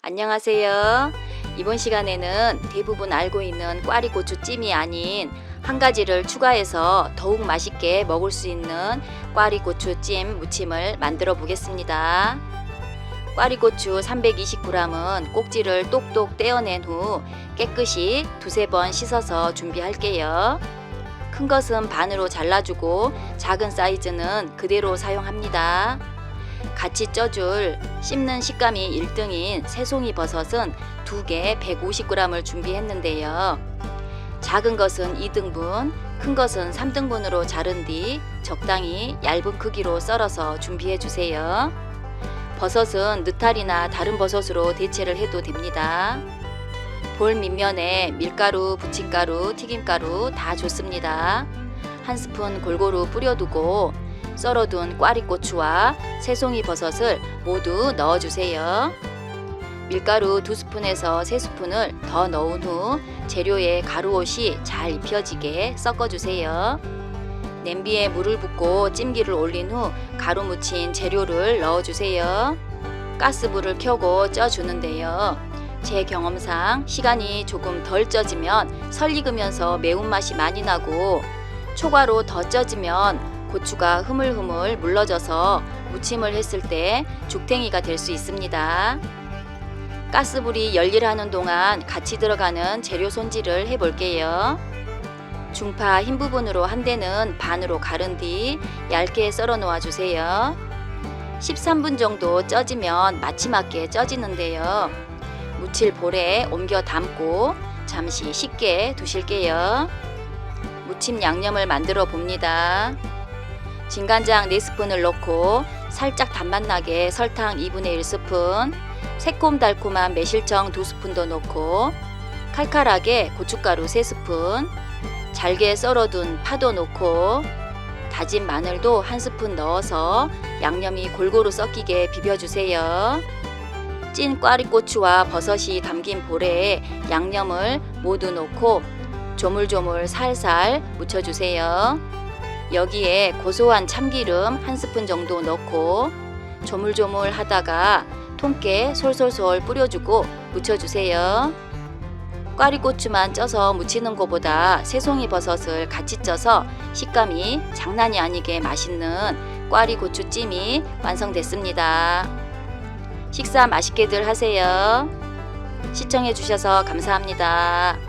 안녕하세요. 이번 시간에는 대부분 알고 있는 꽈리고추찜이 아닌 한 가지를 추가해서 더욱 맛있게 먹을 수 있는 꽈리고추찜 무침을 만들어 보겠습니다. 꽈리고추 320g은 꼭지를 똑똑 떼어낸 후 깨끗이 두세 번 씻어서 준비할게요. 큰 것은 반으로 잘라주고 작은 사이즈는 그대로 사용합니다. 같이 쪄줄 씹는 식감이 1등인 새송이 버섯은 2개 150g을 준비했는데요. 작은 것은 2등분, 큰 것은 3등분으로 자른 뒤 적당히 얇은 크기로 썰어서 준비해 주세요. 버섯은 느타리나 다른 버섯으로 대체를 해도 됩니다. 볼 밑면에 밀가루, 부침가루, 튀김가루 다 좋습니다. 한 스푼 골고루 뿌려두고 썰어둔 꽈리고추와 새송이 버섯을 모두 넣어주세요. 밀가루 두 스푼에서 세 스푼을 더 넣은 후 재료에 가루옷이 잘 입혀지게 섞어주세요. 냄비에 물을 붓고 찜기를 올린 후 가루 묻힌 재료를 넣어주세요. 가스불을 켜고 쪄주는데요. 제 경험상 시간이 조금 덜 쪄지면 설익으면서 매운맛이 많이 나고 초과로 더 쪄지면 고추가 흐물흐물 물러져서 무침을 했을 때 죽탱이가 될 수 있습니다. 가스불이 열일하는 동안 같이 들어가는 재료 손질을 해볼게요. 중파 흰 부분으로 한 대는 반으로 가른 뒤 얇게 썰어 놓아 주세요. 13분 정도 쪄지면 마치맞게 쪄지는데요. 무칠 볼에 옮겨 담고 잠시 식게 두실게요. 무침 양념을 만들어 봅니다. 진간장 4스푼을 넣고 살짝 단맛 나게 설탕 2분의 1스푼, 새콤달콤한 매실청 2스푼도 넣고 칼칼하게 고춧가루 3스푼, 잘게 썰어둔 파도 넣고 다진 마늘도 한 스푼 넣어서 양념이 골고루 섞이게 비벼주세요. 찐 꽈리고추와 버섯이 담긴 볼에 양념을 모두 넣고 조물조물 살살 묻혀주세요. 여기에 고소한 참기름 한 스푼 정도 넣고 조물조물 하다가 통깨 솔솔솔 뿌려주고 묻혀주세요. 꽈리고추만 쪄서 무치는 것보다 새송이 버섯을 같이 쪄서 식감이 장난이 아니게 맛있는 꽈리고추찜이 완성됐습니다. 식사 맛있게들 하세요. 시청해주셔서 감사합니다.